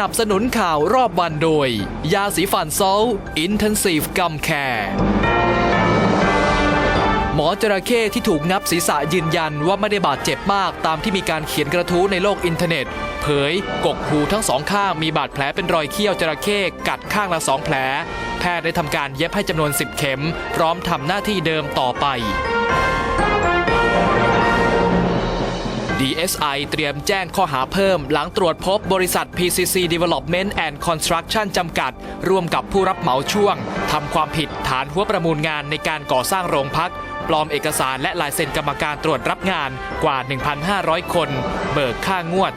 สนับสนุนข่าวรอบวันโดย ยาสีฟันซอลอินเทนซีฟกัมแคร์หมอจระเข้ที่ถูกงับศีรษะยืนยันว่าไม่ได้บาดเจ็บมากตามที่มีการเขียนกระทู้ในโลกอินเทอร์เน็ต เผยกกหูทั้งสองข้างมีบาดแผลเป็นรอยเขี้ยวจระเข้กัดข้างละสองแผล แพทย์ได้ทำการเย็บให้จำนวน 10 เข็ม พร้อมทำหน้าที่เดิมต่อไป DSI เตรียมแจ้งข้อหาเพิ่ม หลังตรวจพบบริษัท PCC Development and Construction จำกัด ร่วมกับผู้รับเหมาช่วงทำความผิดฐานหัวประมูลงานในการก่อสร้างโรงพัก ปลอมเอกสารและลายเซ็นกรรมการตรวจรับงานกว่า 1,500 คน เบิกค่างวด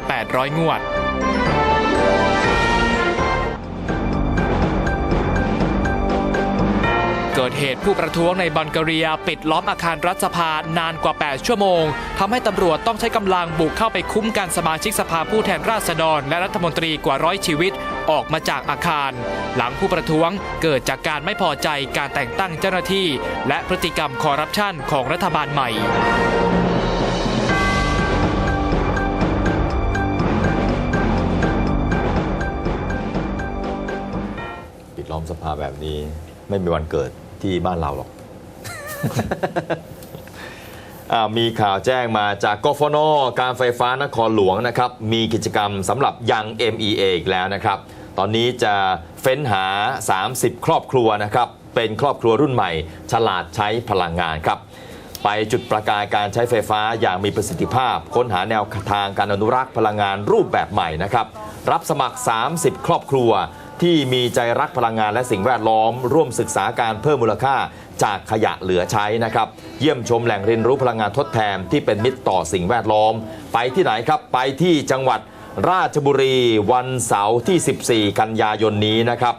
2,800 งวด กิดเหตุผู้ประท้วงในบัลแกเรีย ปิดล้อมอาคารรัฐสภานานกว่า 8 ชั่วโมงทำให้ตำรวจต้องใช้กำลังบุกเข้าไปคุ้มกันสมาชิกสภาผู้แทนราษฎร และรัฐมนตรีกว่าร้อยชีวิตออกมาจากอาคาร หลังผู้ประท้วงเกิดจากการไม่พอใจการแต่งตั้งเจ้าหน้าที่ และพฤติกรรมคอร์รัปชันของรัฐบาลใหม่ปิดล้อมสภาแบบนี้ไม่มีวันเกิด ที่บ้านเราหรอกอมีข่าวแจ้งมาจากกฟนการไฟฟ้านครหลวงนะครับ มีกิจกรรมสำหรับยัง MEA อีกแล้วนะครับ ตอนนี้จะเฟ้นหา 30 ครอบครัวนะครับ เป็นครอบครัวรุ่นใหม่ ฉลาดใช้พลังงานครับ ไปจุดประกายการใช้ไฟฟ้าอย่างมีประสิทธิภาพ ค้นหาแนวทางการอนุรักษ์พลังงานรูปแบบใหม่นะครับ รับสมัคร 30 ครอบครัว ที่มีใจรักพลังงานและสิ่งแวดล้อม ร่วมศึกษาการเพิ่มมูลค่าจากขยะเหลือใช้นะครับ เยี่ยมชมแหล่งเรียนรู้พลังงานทดแทนที่เป็นมิตรต่อสิ่งแวดล้อม ไปที่ไหนครับ ไปที่จังหวัดราชบุรีวันเสาร์ที่ 14 กันยายนนี้นะครับ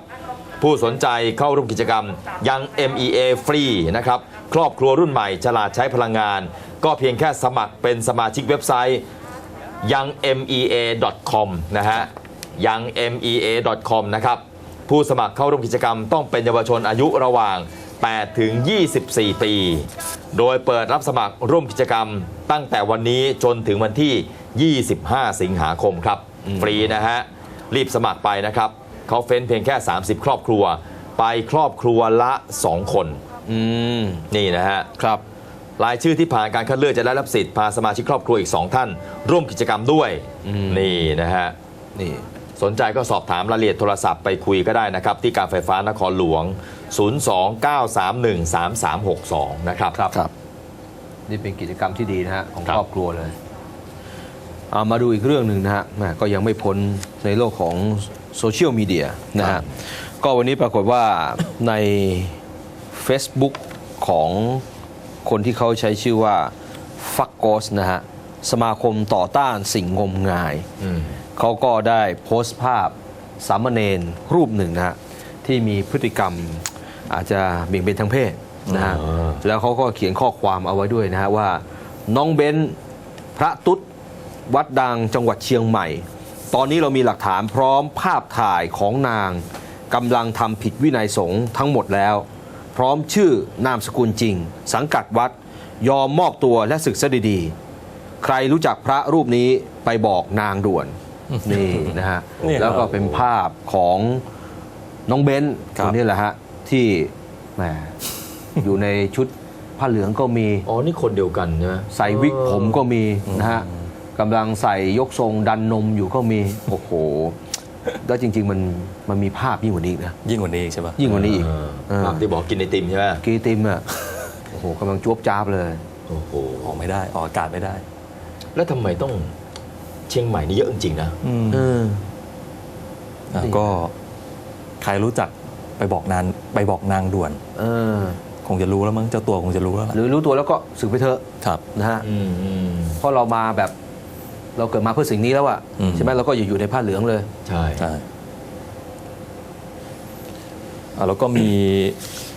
ผู้สนใจเข้าร่วมกิจกรรมยัง MEA ฟรีนะครับครอบครัวรุ่นใหม่ฉลาดใช้พลังงาน ก็เพียงแค่สมัครเป็นสมาชิกเว็บไซต์ยัง mea.com นะฮะ ยัง mea.com นะครับผู้สมัครเข้าร่วมกิจกรรมต้องเป็นเยาวชนอายุระหว่าง 8 ถึง 24 ปี โดยเปิดรับสมัครร่วมกิจกรรม ตั้งแต่วันนี้จนถึงวันที่ 25 สิงหาคมครับ ฟรีนะฮะ รีบสมัครไปนะครับ เขาเฟ้นเพียงแค่ 30 ครอบครัว ไปครอบครัวละ 2 คนอืมนี่นะฮะ ครับรายชื่อที่ผ่านการคัดเลือกจะได้รับสิทธิ์พาสมาชิกครอบครัวอีก 2 ท่าน ร่วมกิจกรรมด้วยอืมนี่นะฮะนี่ สนใจก็สอบถามรายละเอียดโทรศัพท์ไปคุยก็ได้นะครับ ที่การไฟฟ้านครหลวง 029313362 นะครับครับนี่เป็นกิจกรรมที่ดีนะฮะของครับครอบครัวเลยเอามาดูอีกเรื่องหนึ่งนะฮะแหม่ก็ยังไม่พ้นในโลกของโซเชียลมีเดียนะฮะก็วันนี้ปรากฏว่าใน Facebook ของคนที่เขาใช้ชื่อว่าฟักโกสนะฮะสมาคมต่อต้านสิ่งงมงาย อืม เขาก็ได้โพสต์ภาพสามเณรรูปหนึ่งนะฮะที่มีพฤติกรรมอาจจะเบี่ยงเบนทางเพศนะฮะอ่าแล้วเขาก็เขียนข้อความเอาไว้ด้วยนะฮะว่าน้องเบนพระตุ๊ดวัดดังจังหวัดเชียงใหม่ ตอนนี้เรามีหลักฐานพร้อมภาพถ่ายของนางกำลังทำผิดวินัยสงฆ์ทั้งหมดแล้ว พร้อมชื่อนามสกุลจริง สังกัดวัดยอมมอบตัวและศึกซะดีๆ ใครรู้จักพระรูปนี้ไปบอกนางด่วน นี่นะฮะนี่แล้วก็เป็นภาพของน้องเบนครัคบนนี้แหละฮะที่แหมอยู่ในชุดผ้าเหลืองก็มีอ๋อ นี่คนเดียวกันใช่ไหมใส่วิกผมก็มีนะฮะกำลังใส่ยกทรงดันนมอยู่ก็มี โอ้โห แล้วจริง ๆ มันมันมีภาพยิ่งกว่านี้อีกนะ ยิ่งกว่านี้อีกใช่ปะ ยิ่งกว่านี้อีกเออเออภาพที่บอกกินไอติมใช่ไหมกีติมอะ โอ้โหกำลังจวบจ้าบเลย โอ้โห ออกไม่ได้ ออกอากาศไม่ได้ แล้วทำไมต้อง เชียงใหม่นี่เยอะจริงๆนะเอออะก็ใครรู้จักไปบอกนานไปบอกนางด่วน เออ คงจะรู้แล้วมั้งเจ้าตัวคงจะรู้แล้วล่ะหรือรู้ตัวแล้วก็สึกไปเถอะครับ นะฮะ อืมอืมเพราะเรามาแบบเราเกิดมาเพื่อสิ่งนี้แล้วอะอืม ใช่ไหมเราก็อย่าอยู่ในผ้าเหลืองเลย ใช่ ใช่อะแล้วก็มี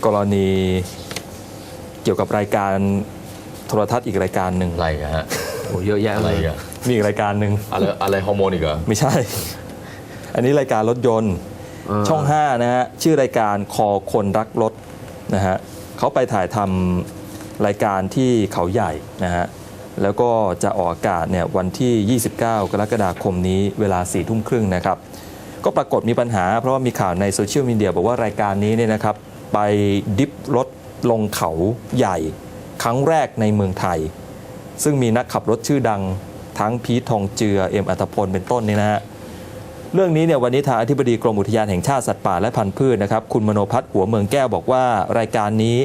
กรณีเกี่ยวกับรายการโทรทัศน์อีกรายการหนึ่ง อะไรอะฮะโอ้เยอะแยะอะไรเลยอะ มีอีกรายการหนึ่งอะไรอะไรฮอร์โมนอีกเหรอ ไม่ใช่ อันนี้รายการรถยนต์เช่อง 5 นะฮะ ชื่อรายการคอคนรักรถนะฮะเขาไปถ่ายทำรายการที่เขาใหญ่นะฮะ แล้วก็จะออกอากาศเนี่ยวันที่ 29 กรกฎาคมนี้เวลา4ทุ่มครึ่งนะครับ ก็ปรากฏมีปัญหา เพราะว่ามีข่าวในโซเชียลมีเดียบอกว่ารายการนี้เนี่ยนะครับ ไปดิฟรถลงเขาใหญ่ ครั้งแรกในเมืองไทย ซึ่งมีนักขับรถชื่อดัง ทั้งพีททองเจือเอ็มอัตพลเป็นต้นเนี่ยนะฮะเรื่องนี้เนี่ยวันนี้ทางอธิบดีกรมอุทยานแห่งชาติสัตว์ป่าและพันธุ์พืชนะครับคุณมโนพัฒน์หัวเมืองแก้วบอกว่ารายการนี้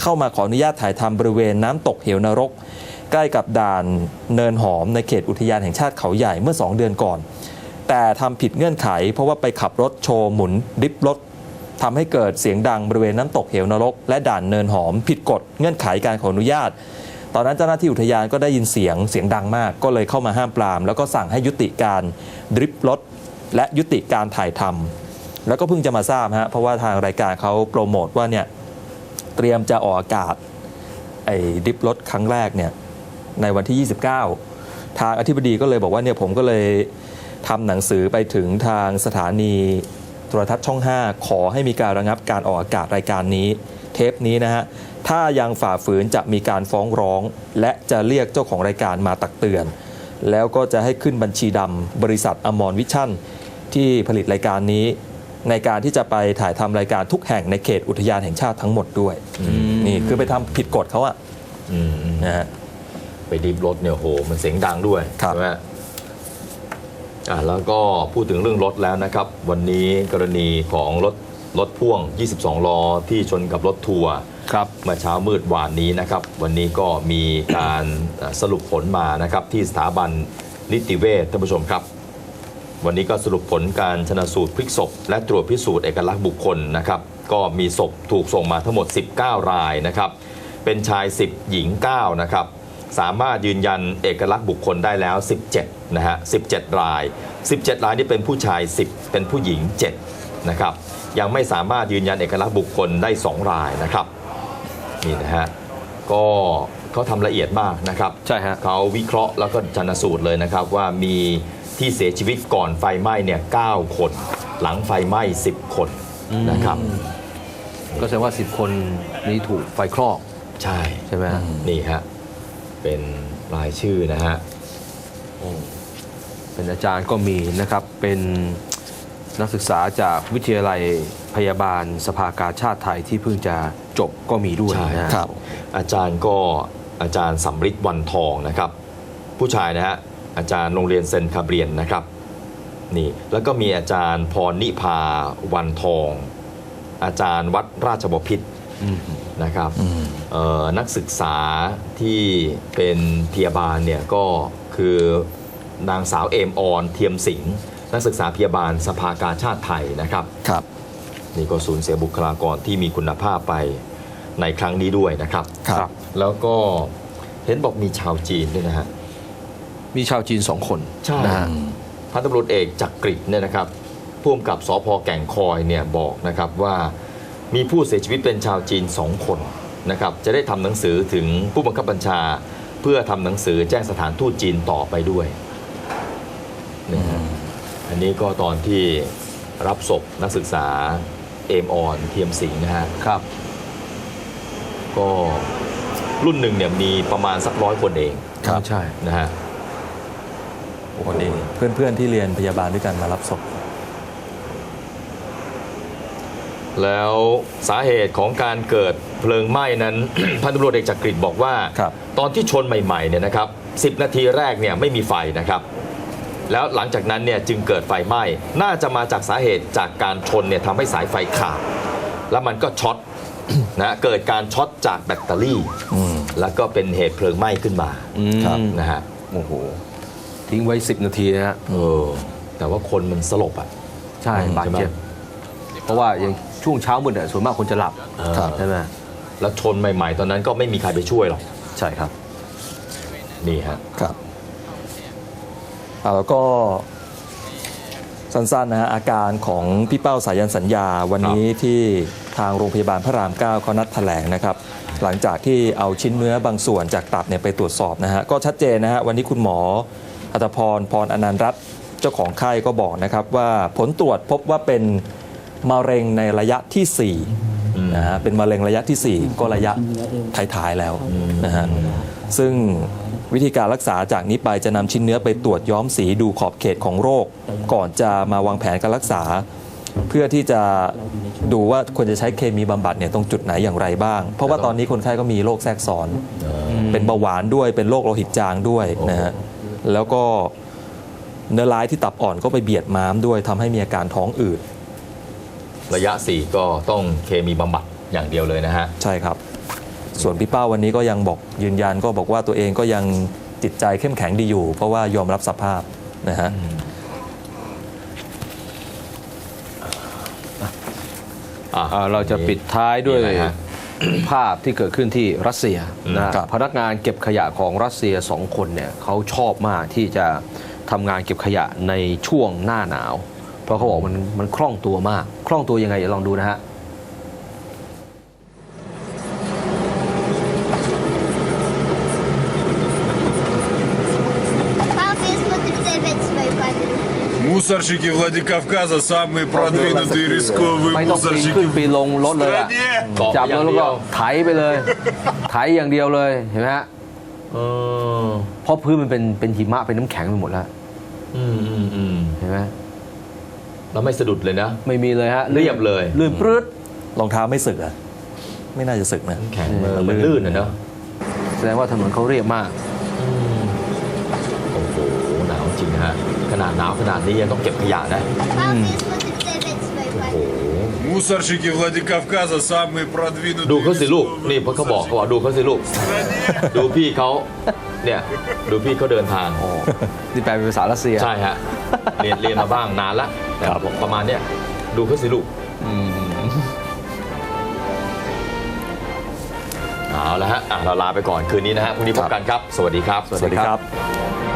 เข้ามาขออนุญาตถ่ายทำบริเวณน้ำตกเหวนรก ใกล้กับด่านเนินหอมในเขตอุทยานแห่งชาติเขาใหญ่เมื่อ 2 เดือนก่อน แต่ทำผิดเงื่อนไข เพราะว่าไปขับรถโชว์หมุนดิฟรถทำให้เกิดเสียงดังบริเวณน้ำตกเหวนรก และด่านเนินหอม ผิดกฎเงื่อนไขการขออนุญาต ตอนนั้นเจ้าหน้าที่อุทยานก็ได้ยินเสียงเสียงดังมาก ก็เลยเข้ามาห้ามปราม แล้วก็สั่งให้ยุติการดริฟรถและยุติการถ่ายทำแล้วก็เพิ่งจะมาทราบฮะเพราะว่าทางรายการเขาโปรโมทว่าเนี่ยเตรียมจะออกอากาศไอ้ดริฟรถครั้งแรกเนี่ยในวันที่ 29 ทางอธิบดีก็เลยบอกว่าเนี่ยผมก็เลยทำหนังสือไปถึงทางสถานีโทรทัศน์ช่อง 5 ขอให้มีการระงับการออกอากาศรายการนี้ เทปนี้นะฮะ ถ้ายังฝ่าฝืนจะมีการฟ้องร้อง และจะเรียกเจ้าของรายการมาตักเตือน แล้วก็จะให้ขึ้นบัญชีดำบริษัทอมรวิชั่น ที่ผลิตรายการนี้ ในการที่จะไปถ่ายทำรายการทุกแห่งในเขตอุทยานแห่งชาติทั้งหมดด้วยนี่คือไปทำผิดกฎเขาอะอืมอืมนะฮะไปดิฟรถเนี่ยโห มันเสียงดังด้วยครับใช่ไหมอ่าแล้วก็พูดถึงเรื่องรถแล้วนะครับ วันนี้กรณีของรถรถพ่วง 22 ล้อที่ชนกับรถทัวร์ ครับเมื่อเช้ามืดวานนี้นะครับ วันนี้ก็มีการสรุปผลมานะครับที่สถาบันนิติเวชท่านผู้ชมครับ วันนี้ก็สรุปผลการชนะสูตรพลิกศพ และตรวจพิสูจน์เอกลักษณ์บุคคลนะครับ ก็มีศพถูกส่งมาทั้งหมด 19 รายนะครับ เป็นชาย 10 หญิง 9 นะครับ สามารถยืนยันเอกลักษณ์บุคคลได้แล้ว 17 นะฮะ 17 ราย 17 รายนี่เป็นผู้ชาย 10 เป็นผู้หญิง 7 นะครับ ยังไม่สามารถยืนยันเอกลักษณ์บุคคลได้ 2 รายนะครับ นี่นะฮะก็เขาทำละเอียดมากนะครับใช่ฮะ เขาวิเคราะห์แล้วก็ชันสูตรเลยนะครับ ว่ามีที่เสียชีวิตก่อนไฟไหม้เนี่ย9คน หลังไฟไหม้ 10 คนนะครับ ก็แสดงว่า 10 คนนี้ถูกไฟคลอก ใช่ใช่ไหมฮะนี่ฮะ เป็นรายชื่อนะฮะ เป็นอาจารย์ก็มีนะครับ เป็นนักศึกษาจากวิทยาลัย พยาบาลสภากาชาติไทยที่เพิ่งจะจบก็มีด้วยใช่นะฮะครับ อาจารย์ก็อาจารย์สำริดวันทองนะครับ ผู้ชายนะฮะอาจารย์โรงเรียนเซนคาเบียนนะครับนี่แล้วก็มีอาจารย์พรนิพาวันทอง อาจารย์วัดราชบพิตรอืมนะครับเอ่อนักศึกษาที่เป็นพยาบาลเนี่ยก็คือนางสาวเอมออนเทียมสิงห์นักศึกษาพยาบาลสภากาชาติไทยนะครับครับ นี่ก็สูญเสียบุคลากรที่มีคุณภาพไปในครั้งนี้ด้วยนะครับ ครับ แล้วก็เห็นบอกมีชาวจีนด้วยนะฮะ มีชาวจีนสองคนใช่นะฮะพันตำรวจเอกจักกริดเนี่ยนะครับผู้กำกับสพแก่งคอยเนี่ยบอกนะครับว่ามีผู้เสียชีวิตเป็นชาวจีนสองคนนะครับจะได้ทำหนังสือถึงผู้บังคับบัญชา เพื่อทำหนังสือแจ้งสถานทูตจีนต่อไปด้วยนะฮะอันนี้ก็ตอนที่รับศพนักศึกษา เอมออนเทียมสิงห์นะฮะครับ ก็รุ่นหนึ่งเนี่ยมีประมาณสักร้อยคนเองครับใช่นะฮะวันนี้เพื่อนๆที่เรียนพยาบาลด้วยกันมารับศพแล้วสาเหตุของการเกิดเพลิงไหม้นั้น พันตำรวจเอกจักริดบอกว่าครับตอนที่ชนใหม่ๆเนี่ยนะครับ 10 นาทีแรกเนี่ยไม่มีไฟนะครับ แล้วหลังจากนั้นเนี่ยจึงเกิดไฟไหม้ น่าจะมาจากสาเหตุจากการชนเนี่ยทำให้สายไฟขาด แล้วมันก็ช็อต นะเกิดการช็อตจากแบตเตอรี่อืมแล้วก็เป็นเหตุเพลิงไหม้ขึ้นมาอืม ครับนะฮะโอ้โห ทิ้งไว้ 10 นาทีนะฮะ เออแต่ว่าคนมันสลบอะ ใช่อืมบาดเจ็บ เพราะว่าอย่างช่วงเช้ามืดเนี่ยส่วนมากคนจะหลับครับใช่ไหมแล้วชนใหม่ ๆ ตอนนั้นก็ไม่มีใครไปช่วยหรอก ใช่ครับ นี่ฮะ ครับอ่า แล้วก็สั้นๆนะฮะอาการของพี่เป้าสายันสัญญาวันนี้ที่ทางโรงพยาบาลพระรามเก้าเขานัดแถลงนะครับ หลังจากที่เอาชิ้นเนื้อบางส่วนจากตับเนี่ยไปตรวจสอบนะฮะก็ชัดเจนนะฮะวันนี้คุณหมออัตพรพรอนันต์รัตน์เจ้าของไข้ก็บอกนะครับว่าผลตรวจพบว่าเป็นมะเร็งในระยะที่อืม4นะฮะเป็นมะเร็งระยะทีสี่ 4 ก็ระยะท้ายๆแล้วนะฮะซึ่ง วิธีการรักษาจากนี้ไปจะนำชิ้นเนื้อไปตรวจย้อมสีดูขอบเขตของโรค ก่อนจะมาวางแผนการรักษา เพื่อที่จะดูว่าควรจะใช้เคมีบำบัดเนี่ยตรงจุดไหนอย่างไรบ้าง เพราะว่าตอนนี้คนไข้ก็มีโรคแทรกซ้อน เป็นเบาหวานด้วยเป็นโรคโลหิตจางด้วยนะฮะแล้วก็เนื้อร้ายที่ตับอ่อนก็ไปเบียดม้ามด้วยทำให้มีอาการท้องอืดระยะ 4 ก็ต้องเคมีบำบัดอย่างเดียวเลยนะฮะ ใช่ครับ ส่วนพี่เป้าวันนี้ก็ยังบอกยืนยันก็บอกว่าตัวเองก็ยังจิตใจเข้มแข็งดีอยู่ เพราะว่ายอมรับสภาพนะฮะอะอ่าเราจะปิดท้ายด้วยมีอะไรฮะภาพที่เกิดขึ้นที่รัสเซียนะฮะครับพนักงานเก็บขยะของรัสเซียสองคนเนี่ยเขาชอบมากที่จะทำงานเก็บขยะในช่วงหน้าหนาว เพราะเขาบอกมันมันคล่องตัวมาก คล่องตัวยังไงเดี๋ยวลองดูนะฮะ Мусорщики Владикавказа самые продвинутые и рисковые ไม่ต้องปีนขึ้น мусорщики ปีนลงรถเลยอะ стране. เกาะ จับ อย่าง แล้ว เดี ก็ ยว ไถไปเลย ไถอย่างเดียวเลยเห็นไหมฮะ เออ เพราะพื้นมันเป็นเป็นหิมะเป็นน้ำแข็งไปหมดแล้ว อืมอืมอืม เห็นไหม แล้วไม่สะดุดเลยนะ ไม่มีเลยฮะ เรียบเลย ลื่นปรื๊ด รองเท้าไม่สึกอะไม่น่าจะสึกนะ แข็งมือมันลื่นนะเนอะ แสดงว่าถนนเขาเรียบมาก โอ้โห หนาวจริงนะฮะ ขนาดหนาวขนาดนี้ยังต้องเก็บขยะนะ โอ้โหดูเขาสิลูก นี่เขาบอกเขาบอกดูเขาสิลูก ดูพี่เขาเนี่ย ดูพี่เขาเดินทาง นี่แปลเป็นภาษารัสเซีย ใช่ฮะ เรียนเรียนมาบ้างนานละแต่ประมาณเนี้ยดูเขาสิลูกเอาละฮะเราลาไปก่อนคืนนี้นะฮะพรุ่งนี้พบกันครับ สวัสดีครับ สวัสดีครับ